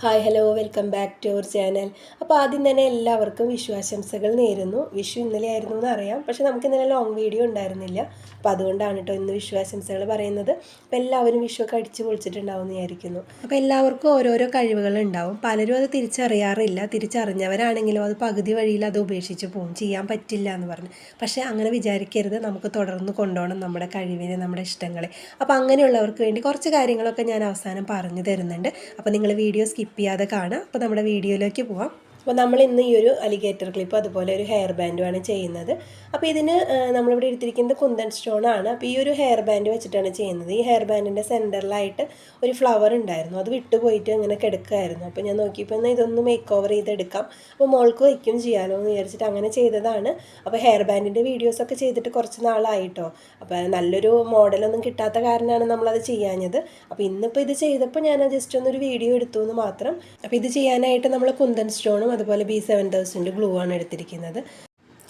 Hi hello welcome back to our channel. അപ്പോൾ ആദ്യം തന്നെ എല്ലാവർക്കും വിഷു ആശംസകൾ നേരുന്നു. വിഷു ഇന്നലെ ആയിരുന്നു എന്ന് അറിയാം. പക്ഷേ നമുക്ക് ഇന്നലെ ലോങ് വീഡിയോ ഉണ്ടായിരുന്നില്ല. അപ്പോൾ അതുകൊണ്ടാണ് കേട്ടോ ഇന്ന് വിഷു ആശംസകൾ പറയുന്നത്. അപ്പോൾ എല്ലാവരും വിഷു ഒക്കെ അടിച്ച് പൊളിച്ചിട്ടുണ്ടാവും വിചാരിക്കുന്നു. അപ്പോൾ എല്ലാവർക്കും ഓരോരോ കഴിവുകൾ ഉണ്ടാവും. പലരും അത് തിരിച്ചറിയാറില്ല. തിരിച്ചറിഞ്ഞവരാണെങ്കിലും അത് പകുതി വഴിയിൽ അത് ഉപേക്ഷിച്ച് പോകും ചെയ്യാൻ പറ്റില്ല എന്ന് പറഞ്ഞ്. പക്ഷേ അങ്ങനെ വിചാരിക്കരുത്. നമുക്ക് തുടർന്ന് കൊണ്ടുപോകണം നമ്മുടെ കഴിവിനെ നമ്മുടെ ഇഷ്ടങ്ങളെ. അപ്പോൾ അങ്ങനെയുള്ളവർക്ക് വേണ്ടി കുറച്ച് കാര്യങ്ങളൊക്കെ ഞാൻ അവസാനം പറഞ്ഞു തരുന്നുണ്ട്. അപ്പോൾ നിങ്ങൾ വീഡിയോ സ്കിപ്പ് ചെയ്യാതെ കാണുക അപ്പോൾ നമ്മുടെ വീഡിയോയിലേക്ക് പോവാം. അപ്പോൾ നമ്മൾ ഇന്ന് ഈ ഒരു അലിഗേറ്റർ ക്ലിപ്പ് അതുപോലെ ഒരു ഹെയർ ബാൻഡുമാണ് ചെയ്യുന്നത്. അപ്പോൾ ഇതിന് നമ്മളിവിടെ എടുത്തിരിക്കുന്നത് കുന്തൻ സ്റ്റോൺ ആണ്. അപ്പോൾ ഈ ഒരു ഹെയർ ബാൻഡ് വെച്ചിട്ടാണ് ചെയ്യുന്നത്. ഈ ഹെയർ ബാൻഡിന്റെ സെന്ററിലായിട്ട് ഒരു ഫ്ലവർ ഉണ്ടായിരുന്നു. അത് വിട്ടുപോയിട്ട് അങ്ങനെ കിടക്കുമായിരുന്നു അപ്പോൾ ഞാൻ നോക്കിയപ്പോൾ എന്നാൽ ഇതൊന്ന് മേക്ക് ഓവർ ചെയ്തെടുക്കാം. അപ്പോൾ മോൾക്ക് വയ്ക്കും ചെയ്യാമല്ലോ എന്ന് വിചാരിച്ചിട്ട് അങ്ങനെ ചെയ്തതാണ്. അപ്പോൾ ഹെയർ ബാൻഡിന്റെ വീഡിയോസൊക്കെ ചെയ്തിട്ട് കുറച്ച് നാളായിട്ടോ. അപ്പോൾ നല്ലൊരു മോഡലൊന്നും കിട്ടാത്ത കാരണമാണ് നമ്മളത് ചെയ്യാഞ്ഞത്. അപ്പോൾ ഇന്നിപ്പോൾ ഇത് ചെയ്തപ്പോൾ ഞാൻ ജസ്റ്റ് ഒന്നൊരു വീഡിയോ എടുത്തു എന്ന് മാത്രം. അപ്പോൾ ഇത് ചെയ്യാനായിട്ട് നമ്മൾ കുന്തൻ സ്റ്റോണും അതുപോലെ ബി സെവൻ തൗസൻഡ് ബ്ലൂ ആണ് എടുത്തിരിക്കുന്നത്.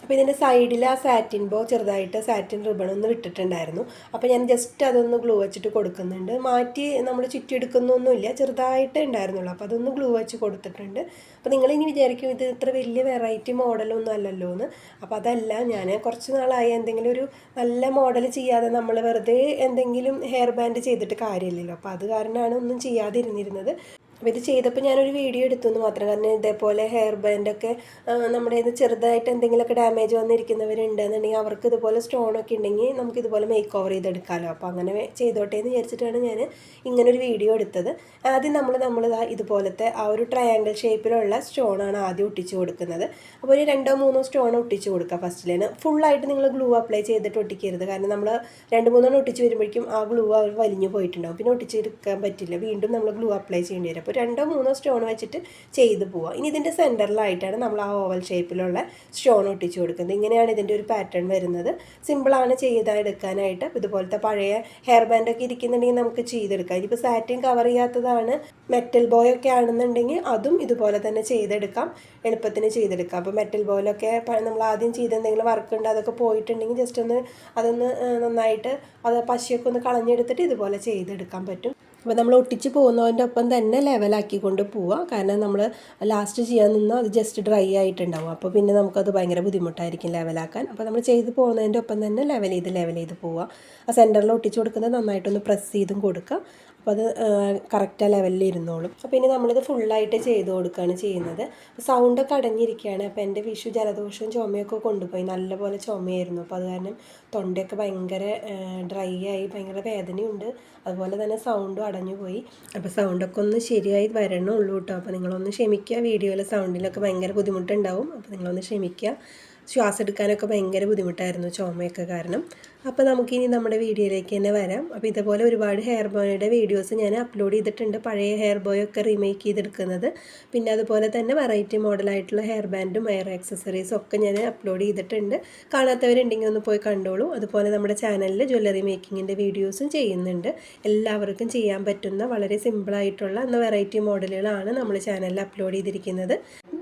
അപ്പോൾ ഇതിന്റെ സൈഡിൽ ആ സാറ്റിൻ ബോ ചെറുതായിട്ട് സാറ്റിൻ റിബൺ ഒന്ന് വിട്ടിട്ടുണ്ടായിരുന്നു. അപ്പോൾ ഞാൻ ജസ്റ്റ് അതൊന്ന് ഗ്ലൂ വെച്ചിട്ട് കൊടുക്കുന്നുണ്ട്. മാറ്റി നമ്മൾ ചുറ്റിയെടുക്കുന്നൊന്നുമില്ല. ചെറുതായിട്ട് ഉണ്ടായിരുന്നുള്ളൂ. അപ്പോൾ അതൊന്ന് ഗ്ലൂ വെച്ച് കൊടുത്തിട്ടുണ്ട്. അപ്പോൾ നിങ്ങളിനി വിചാരിക്കും ഇത് ഇത്ര വലിയ വെറൈറ്റി മോഡലൊന്നും അല്ലല്ലോ എന്ന് അപ്പോൾ അതല്ല ഞാൻ കുറച്ച് നാളായി എന്തെങ്കിലും ഒരു നല്ല മോഡൽ ചെയ്യാതെ നമ്മൾ വെറുതെ എന്തെങ്കിലും ഹെയർ ബാൻഡ് ചെയ്തിട്ട് കാര്യമില്ലല്ലോ. അപ്പോൾ അത് കാരണമാണ് ഒന്നും ചെയ്യാതിരുന്നിരുന്നത്. അപ്പോൾ ഇത് ചെയ്തപ്പോൾ ഞാനൊരു വീഡിയോ എടുത്തു. എന്ന് മാത്രം കാരണം ഇതേപോലെ ഹെയർ ബാൻഡൊക്കെ നമ്മുടെ ഇത് ചെറുതായിട്ട് എന്തെങ്കിലുമൊക്കെ ഡാമേജ് വന്നിരിക്കുന്നവരുണ്ടെന്നുണ്ടെങ്കിൽ അവർക്ക് ഇതുപോലെ സ്റ്റോണൊക്കെ ഉണ്ടെങ്കിൽ നമുക്ക് ഇതുപോലെ മേക്ക് ഓവർ ചെയ്തെടുക്കാമല്ലോ അപ്പോൾ അങ്ങനെ ചെയ്തോട്ടെ എന്ന് വിചാരിച്ചിട്ടാണ് ഞാൻ ഇങ്ങനൊരു വീഡിയോ എടുത്തത്. ആദ്യം നമ്മൾ നമ്മൾ ഇതുപോലത്തെ ആ ഒരു ട്രയാങ്കിൾ ഷേപ്പിലുള്ള സ്റ്റോണാണ് ആദ്യം ഒട്ടിച്ചു കൊടുക്കുന്നത്. അപ്പോൾ ഒരു രണ്ടോ മൂന്നോ സ്റ്റോൺ ഒട്ടിച്ചു കൊടുക്കുക ഫസ്റ്റിലേന് ഫുള്ളായിട്ട് നിങ്ങൾ ഗ്ലൂ അപ്ലൈ ചെയ്തിട്ട് ഒട്ടിക്കരുത്. കാരണം നമ്മൾ രണ്ട് മൂന്നെണ്ണം ഒട്ടിച്ച് വരുമ്പോഴേക്കും ആ ഗ്ലൂ അവർ വലിഞ്ഞു പോയിട്ടുണ്ടാവും. പിന്നെ ഒട്ടിച്ചെടുക്കാൻ പറ്റില്ല. വീണ്ടും നമ്മൾ ഗ്ലൂ അപ്ലൈ ചെയ്യേണ്ടി വരും. അപ്പോൾ രണ്ടോ മൂന്നോ സ്റ്റോൺ വെച്ചിട്ട് ചെയ്തു പോവുക ഇനി ഇതിന്റെ സെന്ററിലായിട്ടാണ് നമ്മൾ ആ ഓവൽ ഷേപ്പിലുള്ള സ്റ്റോൺ ഒട്ടിച്ചു കൊടുക്കുന്നത്. ഇങ്ങനെയാണ് ഇതിന്റെ ഒരു പാറ്റേൺ വരുന്നത്. സിമ്പിളാണ് ചെയ്തെടുക്കാനായിട്ട് ഇതുപോലത്തെ പഴയ ഹെയർ ബാൻഡൊക്കെ ഇരിക്കുന്നുണ്ടെങ്കിൽ നമുക്ക് ചെയ്തെടുക്കാം. ഇനിയിപ്പോൾ സാറ്റിൻ കവർ ചെയ്യാത്തതാണ് മെറ്റൽ ബോയ് ഒക്കെ ആണെന്നുണ്ടെങ്കിൽ അതും ഇതുപോലെ തന്നെ ചെയ്തെടുക്കാം. എളുപ്പത്തിന് ചെയ്തെടുക്കാം. അപ്പോൾ മെറ്റൽ ബോയിലൊക്കെ നമ്മൾ ആദ്യം ചെയ്തെന്തെങ്കിലും വർക്ക് ഉണ്ട് അതൊക്കെ പോയിട്ടുണ്ടെങ്കിൽ ജസ്റ്റ് ഒന്ന് അതൊന്ന് നന്നായിട്ട് അത് പശയൊക്കെ ഒന്ന് കളഞ്ഞെടുത്തിട്ട് ഇതുപോലെ ചെയ്തെടുക്കാൻ പറ്റും. അപ്പോൾ നമ്മൾ ഒട്ടിച്ച് പോകുന്നതിന്റെ ഒപ്പം തന്നെ ലെവലാക്കിക്കൊണ്ട് പോവുക കാരണം നമ്മൾ ലാസ്റ്റ് ചെയ്യാൻ നിന്നാൽ അത് ജസ്റ്റ് ഡ്രൈ ആയിട്ടുണ്ടാവും. അപ്പോൾ പിന്നെ നമുക്കത് ഭയങ്കര ബുദ്ധിമുട്ടായിരിക്കും ലെവലാക്കാൻ അപ്പോൾ നമ്മൾ ചെയ്ത് പോകുന്നതിന്റെ ഒപ്പം തന്നെ ലെവൽ ചെയ്ത് ലെവൽ ചെയ്ത് പോവുക ആ സെന്ററിൽ ഒട്ടിച്ച് കൊടുക്കുന്നത് നന്നായിട്ടൊന്ന് പ്രസ് ചെയ്തും കൊടുക്കുക അപ്പോൾ അത് കറക്റ്റ് ആ ലെവലിൽ ഇരുന്നോളും. അപ്പോൾ ഇനി നമ്മളിത് ഫുള്ളായിട്ട് ചെയ്ത് കൊടുക്കുകയാണ് ചെയ്യുന്നത്. സൗണ്ടൊക്കെ അടഞ്ഞിരിക്കുകയാണ്. അപ്പോൾ എന്റെ വിഷു ജലദോഷവും ചുമയൊക്കെ കൊണ്ടുപോയി. നല്ലപോലെ ചുമയായിരുന്നു. അപ്പോൾ അത് കാരണം തൊണ്ടയൊക്കെ ഭയങ്കര ഡ്രൈ ആയി ഭയങ്കര വേദനയുണ്ട്. അതുപോലെ തന്നെ സൗണ്ടും അടഞ്ഞു പോയി. അപ്പോൾ സൗണ്ടൊക്കെ ഒന്ന് ശരിയായി വരണുള്ളൂ കേട്ടോ. അപ്പോൾ നിങ്ങളൊന്ന് ക്ഷമിക്കുക. വീഡിയോയിലെ സൗണ്ടിലൊക്കെ ഭയങ്കര ബുദ്ധിമുട്ടുണ്ടാവും. അപ്പോൾ നിങ്ങളൊന്ന് ക്ഷമിക്കുക. ശ്വാസം എടുക്കാനൊക്കെ ഭയങ്കര ബുദ്ധിമുട്ടായിരുന്നു ചുമയൊക്കെ കാരണം. അപ്പോൾ നമുക്കിനി നമ്മുടെ വീഡിയോയിലേക്ക് തന്നെ വരാം. അപ്പോൾ ഇതുപോലെ ഒരുപാട് ഹെയർ ബോയുടെ വീഡിയോസ് ഞാൻ അപ്ലോഡ് ചെയ്തിട്ടുണ്ട്. പഴയ ഹെയർ ബോയൊക്കെ റീമേക്ക് ചെയ്തെടുക്കുന്നത്. പിന്നെ അതുപോലെ തന്നെ വെറൈറ്റി മോഡലായിട്ടുള്ള ഹെയർ ബാൻഡും ഹെയർ ആക്സസറീസും ഒക്കെ ഞാൻ അപ്ലോഡ് ചെയ്തിട്ടുണ്ട്. കാണാത്തവരുണ്ടെങ്കിൽ ഒന്ന് പോയി കണ്ടോളൂ. അതുപോലെ നമ്മുടെ ചാനലിൽ ജ്വല്ലറി മേക്കിങ്ങിന്റെ വീഡിയോസും ചെയ്യുന്നുണ്ട്. എല്ലാവർക്കും ചെയ്യാൻ പറ്റുന്ന വളരെ സിമ്പിളായിട്ടുള്ള എന്ന വെറൈറ്റി മോഡലുകളാണ് നമ്മൾ ചാനലിൽ അപ്ലോഡ് ചെയ്തിരിക്കുന്നത്.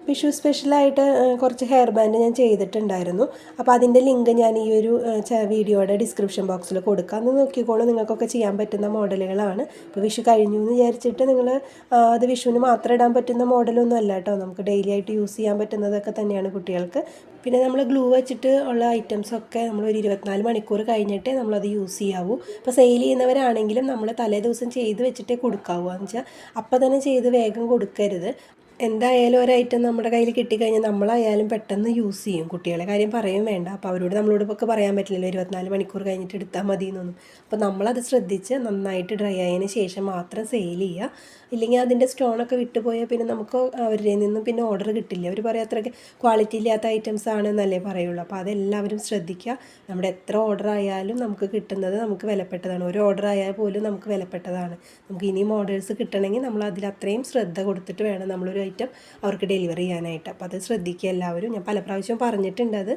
വിഷു സ്പെഷ്യലായിട്ട് കുറച്ച് ഹെയർ ബാൻഡ് ഞാൻ ചെയ്തിട്ടുണ്ടായിരുന്നു. അപ്പോൾ അതിന്റെ ലിങ്ക് ഞാൻ ഈ ഒരു വീഡിയോയുടെ ഡിസ്ക്രിപ്ഷൻ ബോക്സിൽ കൊടുക്കാം. എന്ന് നോക്കിക്കോളൂ നിങ്ങൾക്കൊക്കെ ചെയ്യാൻ പറ്റുന്ന മോഡലുകളാണ്. ഇപ്പോൾ വിഷു കഴിഞ്ഞു എന്ന് വിചാരിച്ചിട്ട് നിങ്ങൾ അത് വിഷുവിന് മാത്രം ഇടാൻ പറ്റുന്ന മോഡലൊന്നും അല്ല കേട്ടോ. നമുക്ക് ഡെയിലി ആയിട്ട് യൂസ് ചെയ്യാൻ പറ്റുന്നതൊക്കെ തന്നെയാണ് കുട്ടികൾക്ക്. പിന്നെ നമ്മൾ ഗ്ലൂ വെച്ചിട്ട് ഉള്ള ഐറ്റംസൊക്കെ നമ്മൾ ഒരു ഇരുപത്തിനാല് മണിക്കൂർ കഴിഞ്ഞിട്ടേ നമ്മളത് യൂസ് ചെയ്യാവൂ. അപ്പോൾ സെയിൽ ചെയ്യുന്നവരാണെങ്കിലും നമ്മൾ തലേ ദിവസം ചെയ്ത് വെച്ചിട്ടേ കൊടുക്കാവൂ എന്ന് വെച്ചാൽ അപ്പം തന്നെ ചെയ്ത് വേഗം കൊടുക്കരുത്. എന്തായാലും ഒരു ഐറ്റം നമ്മുടെ കയ്യിൽ കിട്ടിക്കഴിഞ്ഞാൽ നമ്മളായാലും പെട്ടെന്ന് യൂസ് ചെയ്യും. കുട്ടികളെ കാര്യം പറയും വേണ്ട. അപ്പോൾ അവരോട് നമ്മളോട് ഒക്കെ പറയാൻ പറ്റില്ലല്ലോ ഇരുപത്തിനാല് മണിക്കൂർ കഴിഞ്ഞിട്ട് എടുത്താൽ മതി എന്നൊന്നും. അപ്പോൾ നമ്മളത് ശ്രദ്ധിച്ച് നന്നായിട്ട് ഡ്രൈ ആയതിന് ശേഷം മാത്രം സെയിൽ ചെയ്യുക ഇല്ലെങ്കിൽ അതിന്റെ സ്റ്റോണൊക്കെ വിട്ടുപോയാൽ പിന്നെ നമുക്ക് അവരുടെ നിന്നും പിന്നെ ഓർഡർ കിട്ടില്ല. അവർ പറയാം അത്രയ്ക്ക് ക്വാളിറ്റി ഇല്ലാത്ത ഐറ്റംസ് ആണ് എന്നല്ലേ പറയുള്ളൂ. അപ്പോൾ അതെല്ലാവരും ശ്രദ്ധിക്കുക. നമ്മുടെ എത്ര ഓർഡർ ആയാലും നമുക്ക് കിട്ടുന്നത് നമുക്ക് വിലപ്പെട്ടതാണ്. ഒരു ഓർഡർ ആയാൽ പോലും നമുക്ക് വിലപ്പെട്ടതാണ്. നമുക്ക് ഇനിയും ഓർഡേഴ്സ് കിട്ടണമെങ്കിൽ നമ്മൾ അതിൽ അത്രയും ശ്രദ്ധ കൊടുത്തിട്ട് വേണം നമ്മളൊരു ഐറ്റം അവർക്ക് ഡെലിവറി ചെയ്യാനായിട്ട്. അപ്പോൾ അത് ശ്രദ്ധിക്കുക എല്ലാവരും. ഞാൻ പല പ്രാവശ്യവും പറഞ്ഞിട്ടുണ്ട് അത്.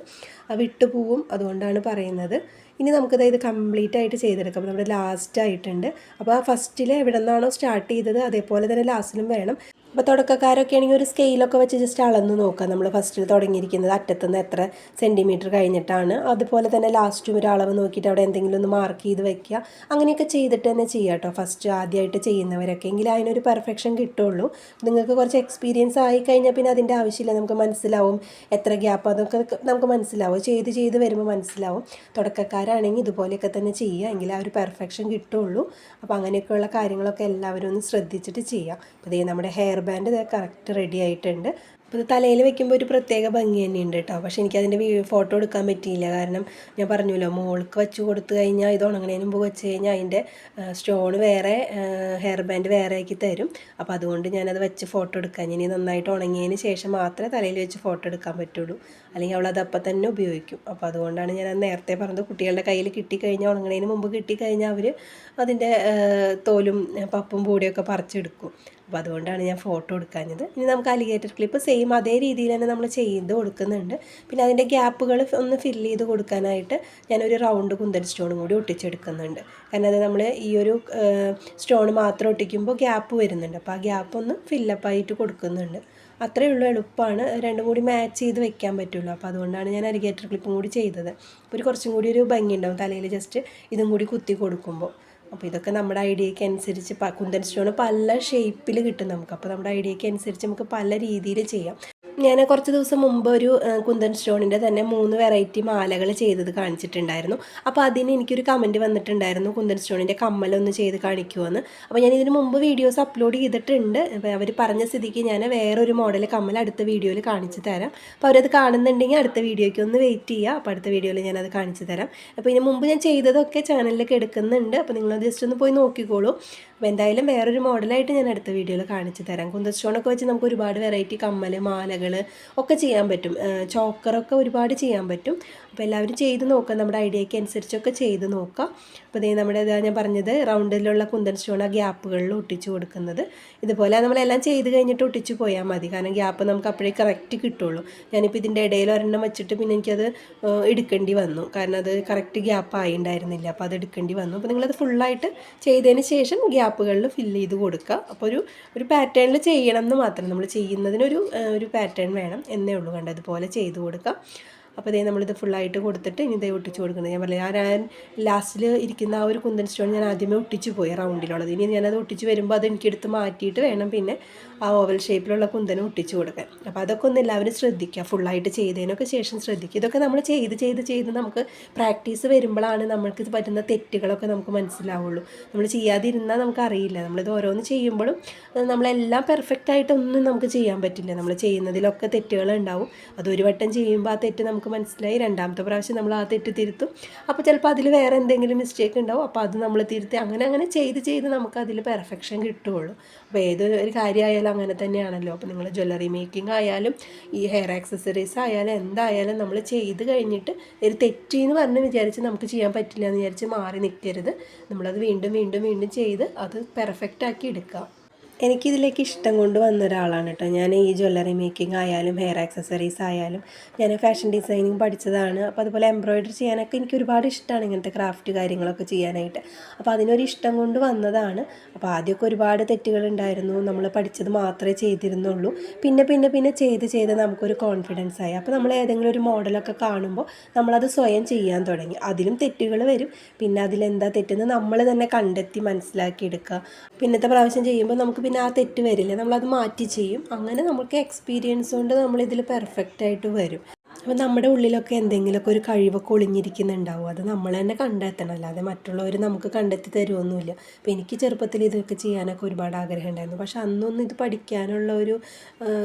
വിട്ടുപോവും അതുകൊണ്ടാണ് പറയുന്നത്. ഇനി നമുക്കത് ഇത് കംപ്ലീറ്റ് ആയിട്ട് ചെയ്തെടുക്കാം. നമ്മുടെ ലാസ്റ്റ് ആയിട്ടുണ്ട്. അപ്പോൾ ഫസ്റ്റിൽ എവിടെ നിന്നാണോ സ്റ്റാർട്ട് ചെയ്തത് അതേപോലെ തന്നെ ലാസ്റ്റിലും വേണം. അപ്പോൾ തുടക്കക്കാരൊക്കെ ആണെങ്കിൽ ഒരു സ്കെയിലൊക്കെ വെച്ച് ജസ്റ്റ് അളന്ന് നോക്കാം. നമ്മൾ ഫസ്റ്റിൽ തുടങ്ങിയിരിക്കുന്നത് അറ്റത്തുനിന്ന് എത്ര സെന്റിമീറ്റർ കഴിഞ്ഞിട്ടാണ്. അതുപോലെ തന്നെ ലാസ്റ്റും ഒരു അളവ് നോക്കിയിട്ട് അവിടെ എന്തെങ്കിലും ഒന്ന് മാർക്ക് ചെയ്ത് വെക്കുക. അങ്ങനെയൊക്കെ ചെയ്തിട്ട് തന്നെ ചെയ്യുക കേട്ടോ ഫസ്റ്റ് ആദ്യമായിട്ട് ചെയ്യുന്നവരൊക്കെ. എങ്കിൽ അതിനൊരു പെർഫെക്ഷൻ കിട്ടുള്ളൂ. നിങ്ങൾക്ക് കുറച്ച് എക്സ്പീരിയൻസ് ആയി കഴിഞ്ഞാൽ പിന്നെ അതിന്റെ ആവശ്യമില്ല. നമുക്ക് മനസ്സിലാവും എത്ര ഗ്യാപ്പ് അതൊക്കെ നമുക്ക് മനസ്സിലാവും. ചെയ്ത് ചെയ്ത് വരുമ്പോൾ മനസ്സിലാവും. തുടക്കക്കാരാണെങ്കിൽ ഇതുപോലെയൊക്കെ തന്നെ ചെയ്യുക. എങ്കിൽ ആ ഒരു പെർഫെക്ഷൻ കിട്ടുള്ളൂ. അപ്പോൾ അങ്ങനെയൊക്കെയുള്ള കാര്യങ്ങളൊക്കെ എല്ലാവരും ഒന്ന് ശ്രദ്ധിച്ചിട്ട് ചെയ്യുക. അപ്പോൾ നമ്മുടെ ഹെയർ ബാൻഡ് കറക്റ്റ് റെഡി ആയിട്ടുണ്ട്. അപ്പോൾ ഇത് തലയിൽ വെക്കുമ്പോൾ ഒരു പ്രത്യേക ഭംഗി തന്നെയുണ്ട് കേട്ടോ. പക്ഷേ എനിക്കതിന്റെ ഫോട്ടോ എടുക്കാൻ പറ്റിയില്ല. കാരണം ഞാൻ പറഞ്ഞല്ലോ മോൾക്ക് വെച്ച് കൊടുത്തു കഴിഞ്ഞാൽ ഇത് ഉണങ്ങണതിന് മുമ്പ് വെച്ച് കഴിഞ്ഞാൽ അതിന്റെ സ്റ്റോൺ വേറെ ഹെയർ ബാൻഡ് വേറെ ആക്കി തരും. അപ്പോൾ അതുകൊണ്ട് ഞാനത് വെച്ച് ഫോട്ടോ എടുക്കാൻ ഇനി നന്നായിട്ട് ഉണങ്ങിയതിന് ശേഷം മാത്രമേ തലയിൽ വെച്ച് ഫോട്ടോ എടുക്കാൻ പറ്റുള്ളൂ. അല്ലെങ്കിൽ അവളത് അപ്പം തന്നെ ഉപയോഗിക്കും. അപ്പോൾ അതുകൊണ്ടാണ് ഞാൻ നേരത്തെ പറഞ്ഞത്. കുട്ടികളുടെ കയ്യിൽ കിട്ടിക്കഴിഞ്ഞാൽ ഉണങ്ങണതിന് മുമ്പ് കിട്ടിക്കഴിഞ്ഞാൽ അവർ അതിന്റെ തോലും പപ്പും പൂടിയൊക്കെ പറിച്ചെടുക്കും. അപ്പോൾ അതുകൊണ്ടാണ് ഞാൻ ഫോട്ടോ എടുക്കാഞ്ഞത്. ഇനി നമുക്ക് അലിഗേറ്റർ ക്ലിപ്പ് സെയിം അതേ രീതിയിൽ തന്നെ നമ്മൾ ചെയ്ത് കൊടുക്കുന്നുണ്ട്. പിന്നെ അതിന്റെ ഗ്യാപ്പുകൾ ഒന്ന് ഫില്ല് ചെയ്ത് കൊടുക്കാനായിട്ട് ഞാനൊരു റൗണ്ട് കുന്തൽ സ്റ്റോണും കൂടി ഒട്ടിച്ചെടുക്കുന്നുണ്ട്. കാരണം അത് നമ്മൾ ഈ ഒരു സ്റ്റോൺ മാത്രം ഒട്ടിക്കുമ്പോൾ ഗ്യാപ്പ് വരുന്നുണ്ട്. അപ്പോൾ ആ ഗ്യാപ്പ് ഒന്ന് ഫില്ലപ്പായിട്ട് കൊടുക്കുന്നുണ്ട്. അത്രയേ ഉള്ളൂ എളുപ്പമാണ്. രണ്ടും കൂടി മാച്ച് ചെയ്ത് വെക്കാൻ പറ്റുള്ളൂ. അപ്പോൾ അതുകൊണ്ടാണ് ഞാൻ അരിഗേറ്റർ ക്ലിപ്പും കൂടി ചെയ്തത്. അപ്പോൾ ഒരു കുറച്ചും കൂടി ഒരു ഭംഗി ഉണ്ടാവും തലയിൽ ജസ്റ്റ് ഇതും കൂടി കുത്തി കൊടുക്കുമ്പോൾ. അപ്പോൾ ഇതൊക്കെ നമ്മുടെ ഐഡിയയ്ക്ക് അനുസരിച്ച് കുന്തൻ സ്റ്റോൺ പല ഷേപ്പിൽ കിട്ടും നമുക്ക്. അപ്പോൾ നമ്മുടെ ഐഡിയയ്ക്ക് അനുസരിച്ച് നമുക്ക് പല രീതിയിൽ ചെയ്യാം. ഞാൻ കുറച്ച് ദിവസം മുമ്പ് ഒരു കുന്തൻ സ്റ്റോണിന്റെ തന്നെ മൂന്ന് വെറൈറ്റി മാലകൾ ചെയ്തത് കാണിച്ചിട്ടുണ്ടായിരുന്നു. അപ്പോൾ അതിന് എനിക്കൊരു കമന്റ് വന്നിട്ടുണ്ടായിരുന്നു കുന്തൻ സ്റ്റോണിന്റെ കമ്മലൊന്ന് ചെയ്ത് കാണിക്കുമെന്ന് അപ്പോൾ ഞാൻ ഇതിന് മുമ്പ് വീഡിയോസ് അപ്ലോഡ് ചെയ്തിട്ടുണ്ട്. അവർ പറഞ്ഞ സ്ഥിതിക്ക് ഞാൻ വേറൊരു മോഡൽ കമ്മൽ അടുത്ത വീഡിയോയിൽ കാണിച്ചു തരാം. അപ്പോൾ അവരത് കാണുന്നുണ്ടെങ്കിൽ അടുത്ത വീഡിയോയ്ക്ക് ഒന്ന് വെയിറ്റ് ചെയ്യുക അപ്പോൾ അടുത്ത വീഡിയോയിൽ ഞാനത് കാണിച്ചു തരാം. അപ്പോൾ ഇതിന് മുമ്പ് ഞാൻ ചെയ്തതൊക്കെ ചാനലിലേക്ക് എടുക്കുന്നുണ്ട്. അപ്പോൾ നിങ്ങൾ ജസ്റ്റ് ഒന്ന് പോയി നോക്കിക്കോളൂ. അപ്പോൾ എന്തായാലും വേറൊരു മോഡലായിട്ട് ഞാൻ അടുത്ത വീഡിയോയിൽ കാണിച്ചു തരാം. കുന്തൻ സ്റ്റോണൊക്കെ വെച്ച് നമുക്ക് ഒരുപാട് വെറൈറ്റി കമ്മൽ മാലകൾ ഒക്കെ ചെയ്യാൻ പറ്റും. ചോക്കറൊക്കെ ഒരുപാട് ചെയ്യാൻ പറ്റും. അപ്പോൾ എല്ലാവരും ചെയ്ത് നോക്കുക നമ്മുടെ ഐഡിയയ്ക്ക് അനുസരിച്ചൊക്കെ ചെയ്ത് നോക്കുക അപ്പോൾ ഇതേ നമ്മുടെ ഞാൻ പറഞ്ഞത് റൗണ്ടിലുള്ള കുന്തൻ സ്റ്റോൺ ആ ഗ്യാപ്പുകളിൽ ഒട്ടിച്ച് കൊടുക്കുന്നത്. ഇതുപോലെ നമ്മളെല്ലാം ചെയ്ത് കഴിഞ്ഞിട്ട് ഒട്ടിച്ച് പോയാൽ മതി. കാരണം ഗ്യാപ്പ് നമുക്ക് അപ്പോഴേ കറക്റ്റ് കിട്ടുള്ളൂ. ഞാനിപ്പോൾ ഇതിന്റെ ഇടയിൽ ഒരെണ്ണം വെച്ചിട്ട് പിന്നെ എനിക്കത് എടുക്കേണ്ടി വന്നു. കാരണം അത് കറക്റ്റ് ഗ്യാപ്പ് ആയി ഉണ്ടായിരുന്നില്ല അപ്പോൾ അത് എടുക്കേണ്ടി വന്നു. അപ്പോൾ നിങ്ങളത് ഫുള്ളായിട്ട് ചെയ്തതിന് ശേഷം ഗ്യാപ്പുകളിൽ ഫില്ല് ചെയ്ത് കൊടുക്കുക. അപ്പോൾ ഒരു ഒരു പാറ്റേണിൽ ചെയ്യണം എന്ന് മാത്രം. നമ്മൾ ചെയ്യുന്നതിനൊരു ഒരു പാറ്റേൺ വേണം. എന്നേ ഉള്ളൂ. കണ്ടത് അതുപോലെ ചെയ്ത് കൊടുക്കുക. അപ്പോൾ ഇതേ നമ്മളിത് ഫുള്ളായിട്ട് കൊടുത്തിട്ട് ഇനി ഇതേ ഒട്ടിച്ച് കൊടുക്കുന്നത് ഞാൻ പറയാം ഞാൻ ലാസ്റ്റിൽ ഇരിക്കുന്ന ആ ഒരു കുന്തൻ സ്റ്റോൺ ഞാൻ ആദ്യമേ ഒട്ടിച്ച് പോയി റൗണ്ടിലുള്ളത് ഇനി ഞാനത് ഒട്ടിച്ച് വരുമ്പോൾ അത് എനിക്കെടുത്ത് മാറ്റിയിട്ട് വേണം പിന്നെ ആ ഓവൽ ഷേപ്പിലുള്ള കുന്തനും ഒട്ടിച്ച് കൊടുക്കാൻ. അപ്പോൾ അതൊക്കെ ഒന്ന് എല്ലാവരും ശ്രദ്ധിക്കുക. ഫുള്ളായിട്ട് ചെയ്തതിനൊക്കെ ശേഷം ശ്രദ്ധിക്കുക. ഇതൊക്കെ നമ്മൾ ചെയ്ത് ചെയ്ത് ചെയ്ത് നമുക്ക് പ്രാക്ടീസ് വരുമ്പോഴാണ് നമ്മൾക്ക് പറ്റുന്ന തെറ്റുകളൊക്കെ നമുക്ക് മനസ്സിലാവുള്ളൂ. നമ്മൾ ചെയ്യാതിരുന്നാൽ നമുക്കറിയില്ല നമ്മളിത് ഓരോന്ന് ചെയ്യുമ്പോഴും നമ്മളെല്ലാം പെർഫെക്റ്റ് ആയിട്ടൊന്നും നമുക്ക് ചെയ്യാൻ പറ്റില്ല. നമ്മൾ ചെയ്യുന്നതിലൊക്കെ തെറ്റുകൾ ഉണ്ടാവും. അത് ഒരു വട്ടം ചെയ്യുമ്പോൾ ആ തെറ്റ് നമുക്ക് മനസ്സിലായി. രണ്ടാമത്തെ പ്രാവശ്യം നമ്മൾ ആ തെറ്റ് തിരുത്തും. അപ്പോൾ ചിലപ്പോൾ അതിൽ വേറെ എന്തെങ്കിലും മിസ്റ്റേക്ക് ഉണ്ടാവും. അപ്പോൾ അത് നമ്മൾ തിരുത്തി അങ്ങനെ അങ്ങനെ ചെയ്ത് ചെയ്ത് നമുക്ക് അതിൽ പെർഫെക്ഷൻ കിട്ടുകയുള്ളൂ അപ്പോൾ ഏത് ഒരു കാര്യമായാലും അങ്ങനെ തന്നെയാണല്ലോ. അപ്പോൾ നിങ്ങൾ ജ്വല്ലറി മേക്കിംഗ് ആയാലും ഈ ഹെയർ ആക്സസറീസ് ആയാലും എന്തായാലും നമ്മൾ ചെയ്ത് കഴിഞ്ഞിട്ട് ഒരു തെറ്റിന്ന് പറഞ്ഞ് വിചാരിച്ച് നമുക്ക് ചെയ്യാൻ പറ്റില്ല എന്ന് വിചാരിച്ച് മാറി നിൽക്കരുത് നമ്മളത് വീണ്ടും വീണ്ടും വീണ്ടും ചെയ്ത് അത് പെർഫെക്റ്റ് ആക്കി എടുക്കുക എനിക്കിതിലേക്ക് ഇഷ്ടം കൊണ്ട് വന്ന ഒരാളാണ് കേട്ടോ ഞാൻ ഈ ജ്വല്ലറി മേക്കിംഗ് ആയാലും ഹെയർ ആക്സസറീസ് ആയാലും ഞാൻ ഫാഷൻ ഡിസൈനിങ് പഠിച്ചതാണ്. അപ്പോൾ അതുപോലെ എംബ്രോയിഡറി ചെയ്യാനൊക്കെ എനിക്ക് ഒരുപാട് ഇഷ്ടമാണ് ഇങ്ങനത്തെ ക്രാഫ്റ്റ് കാര്യങ്ങളൊക്കെ ചെയ്യാനായിട്ട്. അപ്പോൾ അതിനൊരു ഇഷ്ടം കൊണ്ട് വന്നതാണ്. അപ്പോൾ ആദ്യമൊക്കെ ഒരുപാട് തെറ്റുകൾ ഉണ്ടായിരുന്നു നമ്മൾ പഠിച്ചത് മാത്രമേ ചെയ്തിരുന്നുള്ളൂ. പിന്നെ പിന്നെ പിന്നെ ചെയ്ത് ചെയ്ത് നമുക്കൊരു കോൺഫിഡൻസ് ആയി. അപ്പോൾ നമ്മൾ ഏതെങ്കിലും ഒരു മോഡലൊക്കെ കാണുമ്പോൾ നമ്മളത് സ്വയം ചെയ്യാൻ തുടങ്ങി. അതിലും തെറ്റുകൾ വരും. പിന്നെ അതിലെന്താ തെറ്റെന്ന് നമ്മൾ തന്നെ കണ്ടെത്തി മനസ്സിലാക്കി എടുക്കുക പിന്നത്തെ പ്രാവശ്യം ചെയ്യുമ്പോൾ നമുക്ക് പിന്നെ ആ തെറ്റ് വരില്ല. നമ്മളത് മാറ്റി ചെയ്യും. അങ്ങനെ നമുക്ക് എക്സ്പീരിയൻസ് കൊണ്ട് നമ്മളിതിൽ പെർഫെക്റ്റായിട്ട് വരും. അപ്പോൾ നമ്മുടെ ഉള്ളിലൊക്കെ എന്തെങ്കിലുമൊക്കെ ഒരു കഴിവൊക്കെ ഒളിഞ്ഞിരിക്കുന്നുണ്ടാവും. അത് നമ്മൾ തന്നെ കണ്ടെത്തണം. അല്ലാതെ മറ്റുള്ളവർ നമുക്ക് കണ്ടെത്തി തരുമൊന്നുമില്ല അപ്പോൾ എനിക്ക് ചെറുപ്പത്തിൽ ഇതൊക്കെ ചെയ്യാനൊക്കെ ഒരുപാട് ആഗ്രഹം ഉണ്ടായിരുന്നു പക്ഷെ അന്നൊന്നും ഇത് പഠിക്കാനുള്ള ഒരു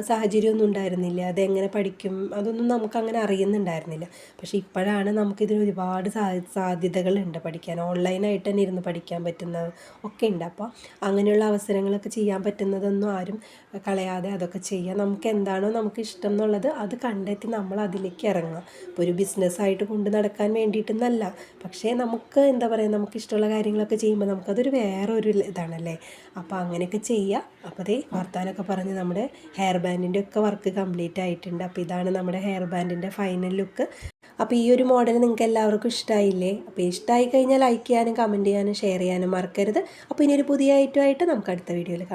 സാഹചര്യമൊന്നും ഉണ്ടായിരുന്നില്ല. അതെങ്ങനെ പഠിക്കും അതൊന്നും നമുക്ക് അങ്ങനെ അറിയുന്നുണ്ടായിരുന്നില്ല. പക്ഷേ ഇപ്പോഴാണ് നമുക്കിതിന് ഒരുപാട് സാധ്യതകളുണ്ട് പഠിക്കാൻ. ഓൺലൈനായിട്ട് തന്നെ ഇരുന്ന് പഠിക്കാൻ പറ്റുന്ന ഒക്കെ ഉണ്ട്. അപ്പോൾ അങ്ങനെയുള്ള അവസരങ്ങളൊക്കെ ചെയ്യാൻ പറ്റുന്നതൊന്നും ആരും കളയാതെ അതൊക്കെ ചെയ്യാം. നമുക്ക് എന്താണോ നമുക്ക് ഇഷ്ടം എന്നുള്ളത് അത് കണ്ടെത്തി നമ്മൾ അതിലേക്ക് ഇറങ്ങുക ഇപ്പോൾ ഒരു ബിസിനസ്സായിട്ട് കൊണ്ട് നടക്കാൻ വേണ്ടിയിട്ടൊന്നല്ല. പക്ഷേ നമുക്ക് എന്താ പറയുക നമുക്ക് ഇഷ്ടമുള്ള കാര്യങ്ങളൊക്കെ ചെയ്യുമ്പോൾ നമുക്കതൊരു വേറെ ഒരു ഇതാണല്ലേ? അപ്പോൾ അങ്ങനെയൊക്കെ ചെയ്യുക അപ്പോൾ അതേ വർത്താനൊക്കെ പറഞ്ഞ് നമ്മുടെ ഹെയർ ബാൻഡിന്റെ ഒക്കെ വർക്ക് കംപ്ലീറ്റ് ആയിട്ടുണ്ട്. അപ്പോൾ ഇതാണ് നമ്മുടെ ഹെയർ ബാൻഡിന്റെ ഫൈനൽ ലുക്ക് അപ്പോൾ ഈ ഒരു മോഡൽ നിങ്ങൾക്ക് എല്ലാവർക്കും ഇഷ്ടമായില്ലേ അപ്പോൾ ഇഷ്ടമായി കഴിഞ്ഞാൽ ലൈക്ക് ചെയ്യാനും കമന്റ് ചെയ്യാനും ഷെയർ ചെയ്യാനും മറക്കരുത്. അപ്പോൾ ഇനി ഒരു പുതിയ ഐറ്റമായിട്ട് നമുക്ക് അടുത്ത വീഡിയോയിൽ കാണാം.